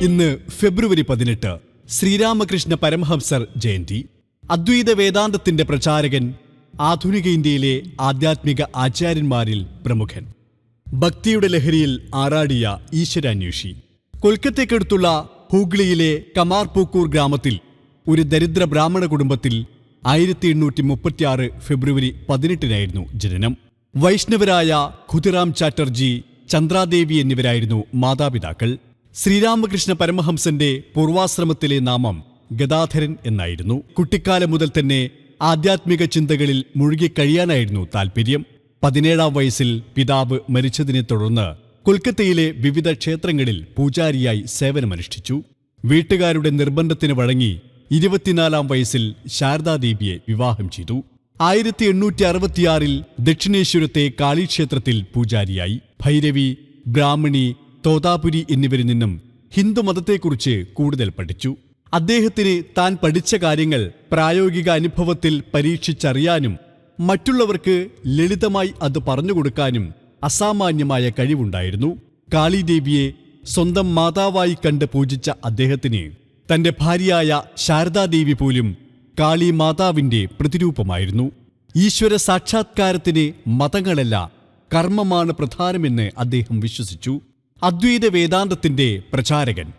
ഇന്ന് ഫെബ്രുവരി പതിനെട്ട് ശ്രീരാമകൃഷ്ണ പരമഹംസർ ജയന്തി. അദ്വൈത വേദാന്തത്തിന്റെ പ്രചാരകൻ ആധുനിക ഇന്ത്യയിലെ ആധ്യാത്മിക ആചാര്യന്മാരിൽ പ്രമുഖൻ. ഭക്തിയുടെ ലഹരിയിൽ ആറാടിയ ഈശ്വരാന്വേഷി. കൊൽക്കത്തയ്ക്കടുത്തുള്ള ഹൂഗ്ലിയിലെ കമാർപൂക്കൂർ ഗ്രാമത്തിൽ ഒരു ദരിദ്ര ബ്രാഹ്മണ കുടുംബത്തിൽ ആയിരത്തി എണ്ണൂറ്റി മുപ്പത്തിയാറ് ഫെബ്രുവരി പതിനെട്ടിനായിരുന്നു ജനനം. വൈഷ്ണവരായ ഖുദിറാം ചാറ്റർജി ചന്ദ്രാദേവി എന്നിവരായിരുന്നു മാതാപിതാക്കൾ. ശ്രീരാമകൃഷ്ണ പരമഹംസന്റെ പൂർവാശ്രമത്തിലെ നാമം ഗദാധരൻ എന്നായിരുന്നു. കുട്ടിക്കാലം മുതൽ തന്നെ ആധ്യാത്മിക ചിന്തകളിൽ മുഴുകിക്കഴിയാനായിരുന്നു താൽപ്പര്യം പതിനേഴാം വയസ്സിൽ പിതാവ് മരിച്ചതിനെ തുടർന്ന് കൊൽക്കത്തയിലെ വിവിധ ക്ഷേത്രങ്ങളിൽ പൂജാരിയായി സേവനമനുഷ്ഠിച്ചു. വീട്ടുകാരുടെ നിർബന്ധത്തിന് വഴങ്ങി ഇരുപത്തിനാലാം വയസ്സിൽ ശാരദാദേവിയെ വിവാഹം ചെയ്തു. ആയിരത്തി എണ്ണൂറ്റി അറുപത്തിയാറിൽ ദക്ഷിണേശ്വരത്തെ കാളിക്ഷേത്രത്തിൽ പൂജാരിയായി. ഭൈരവി ബ്രാഹ്മണി തോതാപുരി എന്നിവരിൽ നിന്നും ഹിന്ദുമതത്തെക്കുറിച്ച് കൂടുതൽ പഠിച്ചു. അദ്ദേഹത്തിന് താൻ പഠിച്ച കാര്യങ്ങൾ പ്രായോഗിക അനുഭവത്തിൽ പരീക്ഷിച്ചറിയാനും മറ്റുള്ളവർക്ക് ലളിതമായി അത് പറഞ്ഞുകൊടുക്കാനും അസാമാന്യമായ കഴിവുണ്ടായിരുന്നു. കാളിദേവിയെ സ്വന്തം മാതാവായി കണ്ട് പൂജിച്ച അദ്ദേഹത്തിന് തന്റെ ഭാര്യയായ ശാരദാദേവി പോലും കാളി മാതാവിന്റെ പ്രതിരൂപമായിരുന്നു. ഈശ്വര സാക്ഷാത്കാരത്തിന് മതങ്ങളല്ല കർമ്മമാണ് പ്രധാനമെന്ന് അദ്ദേഹം വിശ്വസിച്ചു. അദ്വൈത വേദാന്തത്തിന്റെ പ്രചാരകൻ.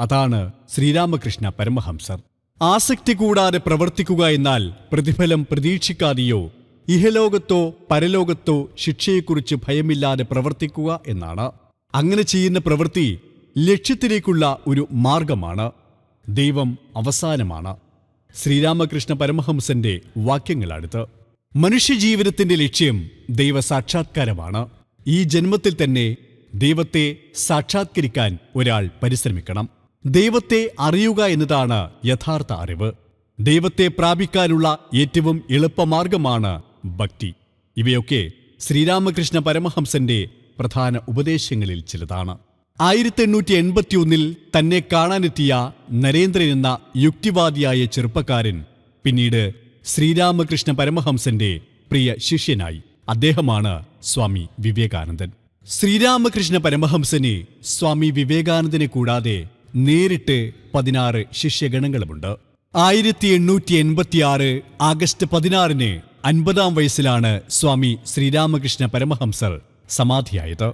അതാണ് ശ്രീരാമകൃഷ്ണ പരമഹംസർ. ആസക്തി കൂടാതെ പ്രവർത്തിക്കുക എന്നാൽ പ്രതിഫലം പ്രതീക്ഷിക്കാതെയോ ഇഹലോകത്തോ പരലോകത്തോ ശിക്ഷയെക്കുറിച്ച് ഭയമില്ലാതെ പ്രവർത്തിക്കുക എന്നാണ്. അങ്ങനെ ചെയ്യുന്ന പ്രവൃത്തി ലക്ഷ്യത്തിലേക്കുള്ള ഒരു മാർഗമാണ്. ദൈവം അവസാനമാണ്. ശ്രീരാമകൃഷ്ണ പരമഹംസന്റെ വാക്യങ്ങളടുത്ത് മനുഷ്യജീവിതത്തിന്റെ ലക്ഷ്യം ദൈവസാക്ഷാത്കാരമാണ്. ഈ ജന്മത്തിൽ തന്നെ ദൈവത്തെ സാക്ഷാത്കരിക്കാൻ ഒരാൾ പരിശ്രമിക്കണം. ദൈവത്തെ അറിയുക എന്നതാണ് യഥാർത്ഥ അറിവ്. ദൈവത്തെ പ്രാപിക്കാനുള്ള ഏറ്റവും എളുപ്പമാർഗമാണ് ഭക്തി. ഇവയൊക്കെ ശ്രീരാമകൃഷ്ണ പരമഹംസന്റെ പ്രധാന ഉപദേശങ്ങളിൽ ചിലതാണ്. ആയിരത്തി എണ്ണൂറ്റി എൺപത്തിയൊന്നിൽ തന്നെ കാണാനെത്തിയ നരേന്ദ്രൻ എന്ന യുക്തിവാദിയായ ചെറുപ്പക്കാരൻ പിന്നീട് ശ്രീരാമകൃഷ്ണ പരമഹംസന്റെ പ്രിയ ശിഷ്യനായി. അദ്ദേഹമാണ് സ്വാമി വിവേകാനന്ദൻ. ശ്രീരാമകൃഷ്ണ പരമഹംസന് സ്വാമി വിവേകാനന്ദനെ കൂടാതെ നേരിട്ട് പതിനാറ് ശിഷ്യഗണങ്ങളുമുണ്ട്. ആയിരത്തി എണ്ണൂറ്റി എൺപത്തിയാറ് ആഗസ്റ്റ് പതിനാറിന് അൻപതാം വയസ്സിലാണ് സ്വാമി ശ്രീരാമകൃഷ്ണ പരമഹംസർ സമാധിയായത്.